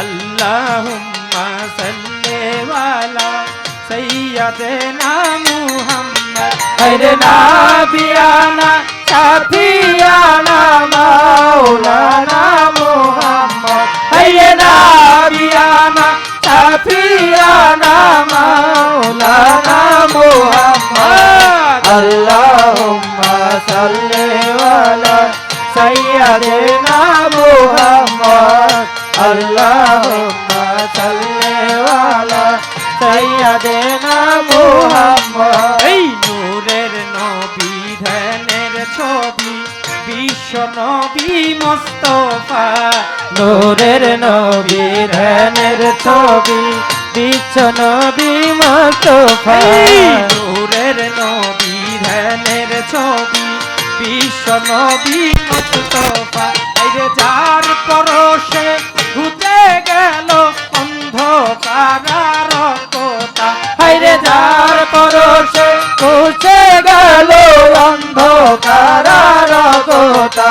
আল্লাহুম্মা সাল্লি আলা সাইয়্যিদিনা মুহাম্মদ আরে নাবিয়ানা সাফিয়ানা মাওলানা মুহাম্মদ আরে নাবিয়ানা সাফিয়ানা মাওলানা মুহাম্মদ নবী মোস্তফা, নূরের নবী, ধ্যানের ছবি, বিশ্ব নবী মুস্তফা। নূরের নবী, ধ্যানের ছবি, বিশ্ব নবী মোস্তফা। এই রে যার পরশে ঘুতে গেল অন্ধকার কোতা হাইরে যার পরশে কুছে গেল অন্ধকার রগতা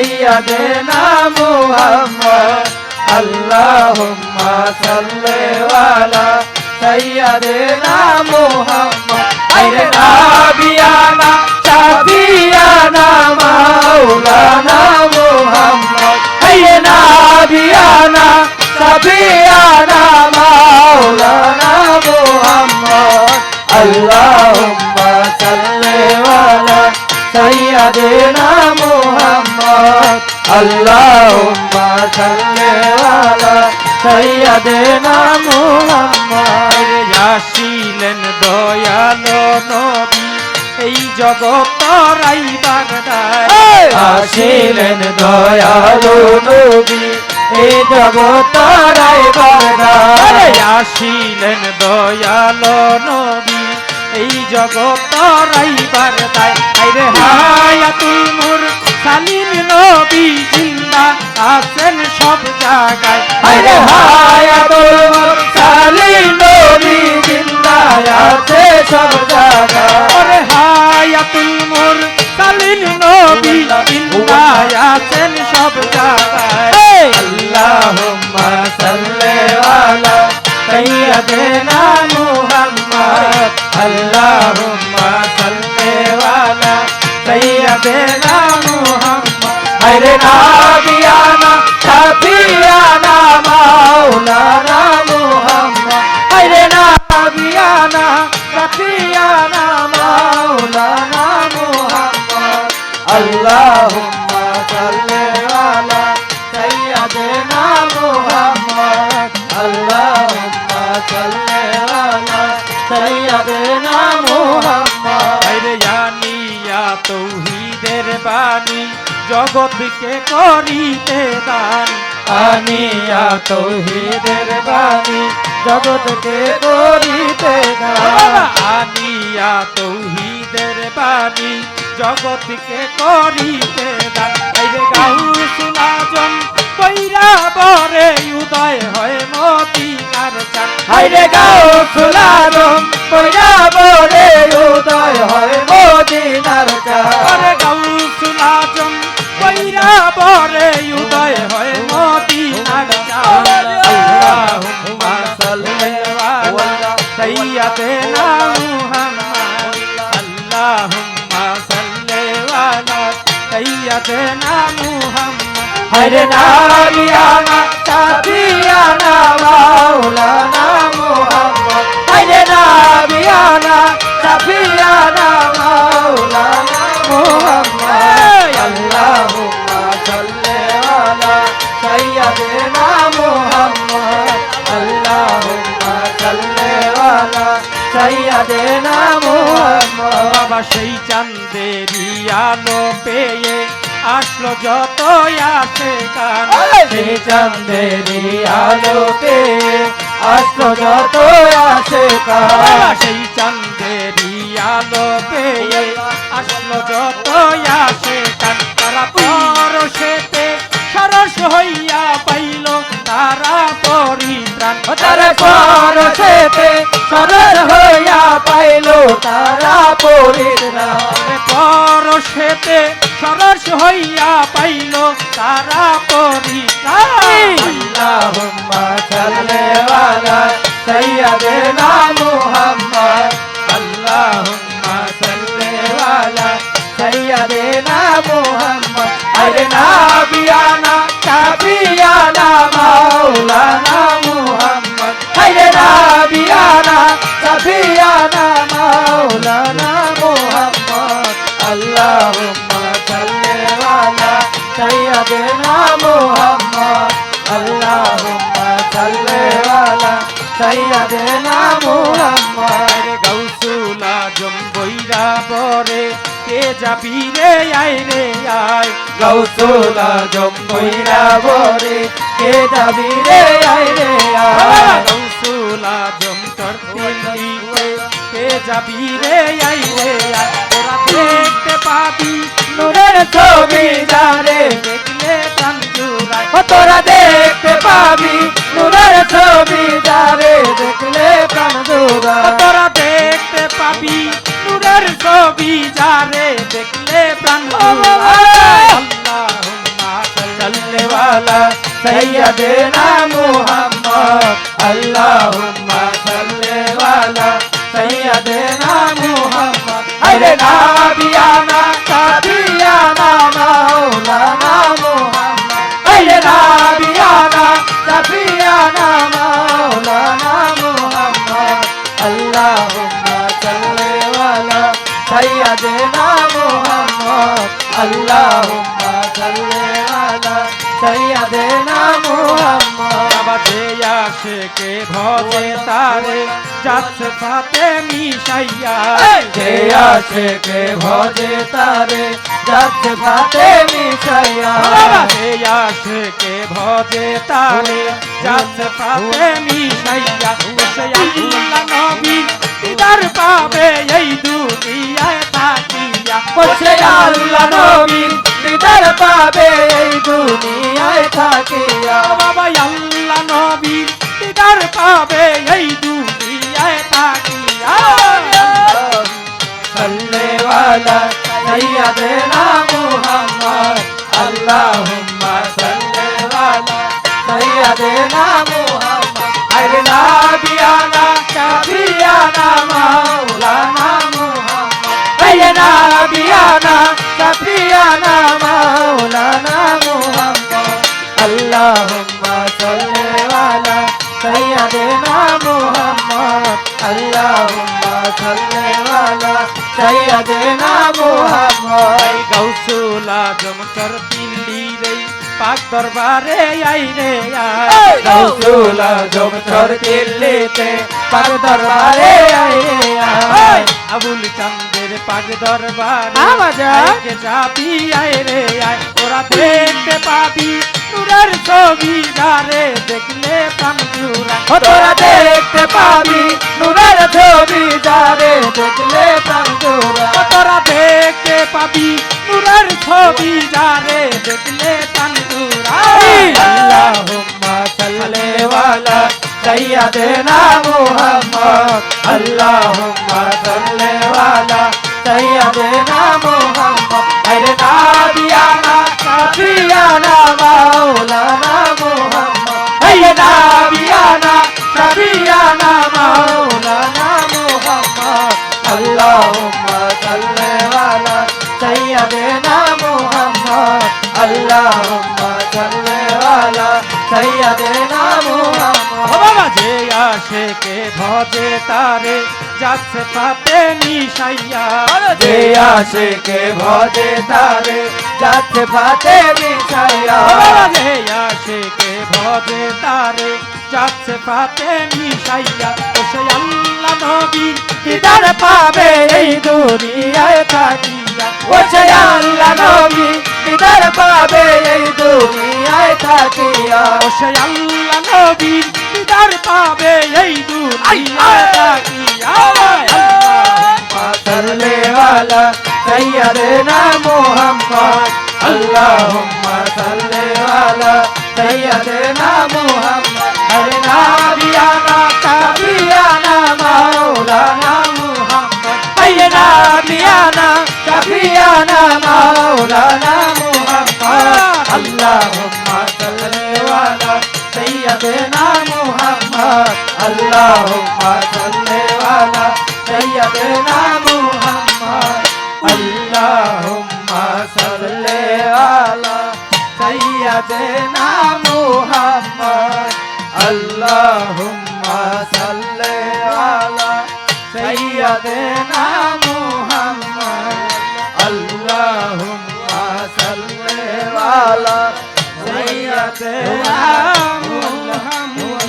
সাইয়্যিদিনা মুহাম্মদ। আল্লাহুম্মা সাল্লি আলা সাইয়্যিদিনা মুহাম্মদ। আইরে নাবিয়ানা সাফিয়ানা, মাওলানা মুহাম্মদ। আইরে নাবিয়ানা সাফিয়ানা মাওলানা আল্লাহুম্মা সাল্লি আলা সাইয়্যিদিনা মুহাম্মদ। আসিলেন দয়ালো নবী এই জগত রাইবার দায় আসিলেন দয়ালু নবী এই জগত রাইবারে আসিলেন দয়ালো নবী এই জগত রাইবার দায় আইরে হায়াতুল মুর সালিম নবী জিন্দা আছেন সব জায়গায়। আরে হায়াতুল মুরসালিন নবী জিন্দায় আছে সব জায়গা ওরে হায়াতুল মুর সালিম নবী জিন্দা আছেন সব জায়গায়। আল্লাহুম্মা সাল্লি আলা সাইয়্যিদিনা মাওলানা মুহাম্মদ। আরে নাবিয়ানা সাফিয়ানা মাওলানা মুহাম্মদ। আল্লাহুম্মা সাল্লি আলা সাইয়্যিদিনা মুহাম্মদ। আল্লাহুম্মা সাল্লি আলা সাইয়্যিদিনা মুহাম্মদ। আরে জানিয়া তৌহিদের বাণী জগৎকে করিতে দান। আনিয়া তৌহিদের বাণী জগৎকে করিতে দান আনিয়া তৌহিদের বাণী জগৎকে করিতে দান আরে গাউসুল আজম কইরা বরে উদয় হয় মদিনার চান হাইরে গাও সুলাদম পয়রা বরে উদয় মুহাম্মদ হাইরে নাবিয়ানা সাফিয়ানা, মাওলানা মুহাম্মদ। হাইরে নাবিয়ানা সাফিয়ানা, মাওলানা মুহাম্মদ। আল্লাহুম্মা সাল্লি আলা সাইয়্যিদিনা মুহাম্মদ। আল্লাহুম্মা সাল্লি আলা সাইয়্যিদিনা মুহাম্মদ। বাবা সেই চান্দেরি আলো পেয়ে আসলো যত আসে কান চন্দেরি আলোতে আসলো যত আসে কাজ সেই চান্দেরি আলো আসলো যত আসে কান তারা পরশেতে সরস হইয়া পাইল তারা পরিত্রাণ। তার পরশেতে সরস তারা পরিত্রাণ পরশেতে সরস হইয়া পাইল তারা পরিত্রাণ। সাইয়্যিদিনা মুহাম্মদ আল্লাহুম্মা সাল্লি আলা সাইয়্যিদিনা মুহাম্মদ গৌসুলা জম্বইরা বরে কে যাবি রে আয় রে আয় গৌসুলা জম্বইরা বরে কে যাবি রে আই রে আয় গৌসুলা জমতর দিল্লিতে কে যাবি রে আয় রে আয় তোরা দেখতে পাবি নূরের ছবি যারে দেখলে তোরা দেখতে পাবি নুরের ছবি দারে দেখলে প্রাণ জোগা তোরা দেখতে পাবি নুরের ছবি যারে দেখলে প্রাণ সৈয়দেনা মুহাম্মদ। আল্লাহুম্মা সাল্লি আলা দে না মোহাম্মদ সে কে ভবে তারে যাচ্ছে সাথে মিশাইয়া যে আছে কে ভজে তারে যাচ্ছে সাথে মিশাইয়া যে আছে কে ভজে তারে যাচ্ছে সাথে মিশাইয়া পাবে এই দুনিয়ায় থাকিয়া বাবা আল্লাহ নবীর দিদার পাবে এই দুনিয়ায় থাকিয়া সাল্লেওয়ালা সাইয়াদেনা মুহাম্মদ আল্লাহুম্মা সাল্লেওয়ালা সাইয়াদেনা اللهم صل على سيدنا محمد اللهم صل على سيدنا محمد غوث العظم تربيلي ري পাক দরবারে আই রে আই রসুল জম ছর দিল্লিতে পাক দরবারে আই রে আই আবুল চান্দের পাক দরবারে আওয়াজ কে চাপি আই রে আই ওরা দেখতে পাবি ময়ূরের ছবি ধারে দেখলে প্রাণ জুড়ায় তোরা দেখতে পাবি নুরের ছবি ধারে দেখলে প্রাণ জুড়ায় তোরা দেখতে পাবি নুরের ছবি ধারে দেখলে প্রাণ জুড়ায় আল্লাহুম্মা সাল্লি ওয়ালা সাইয়্যিদিনা মুহাম্মদ। আল্লাহুম্মা সাল্লি ওয়ালা সাইয়্যিদিনা মুহাম্মদ। মাওলানা মোহাম্মদ। এই নাবিয়ানা শাবিয়ানা মাওলানা মোহাম্মদ। আল্লাহুম্মা সাল্লি আলা সাইয়্যিদিনা মোহাম্মদ। আল্লাহুম্মা সাল্লি আলা সাইয়্যিদিনা মোহাম্মদ। বাবা যে আসে কে ভজে তারে, যাচ্ছে তাতে মিশাইয়া যে আসে কে ভজে তারে বিছায়া ও বাবা যে আসে কে ভজে তারে যাচ্ছে পাতে মিশাইয়া। ও সে আল্লাহ নবী দিদার পাবে এই দুনিয়ায় থাকিয়া? ও সে আল্লাহ নবী দিদার পাবে এই দুনিয়ায় থাকিয়া? ও সে আল্লাহ নবী দিদার পাবে এই দুনিয়ায় তাকিয়া करने वाला सैयदना मोहम्मद अल्लाहुम्मा सल्ले वाला सैयदना मोहम्मद हर नाबियाना काबियाना मौलाना मोहम्मद हर नाबियाना काबियाना मौलाना मोहम्मद अल्लाहुम्मा सल्ले वाला सैयदना मोहम्मद अल्लाहुम्मा सल्ले वाला सैयदना سيدنا محمد اللهم صل على سيدنا محمد اللهم صل على سيدنا محمد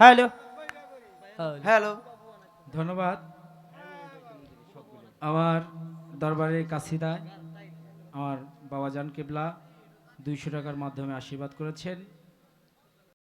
হ্যালো হ্যালো ধন্যবাদ আমার দরবারের কাছিদায় আমার বাবাজান কেবলা দুইশো টাকার মাধ্যমে আশীর্বাদ করেছেন।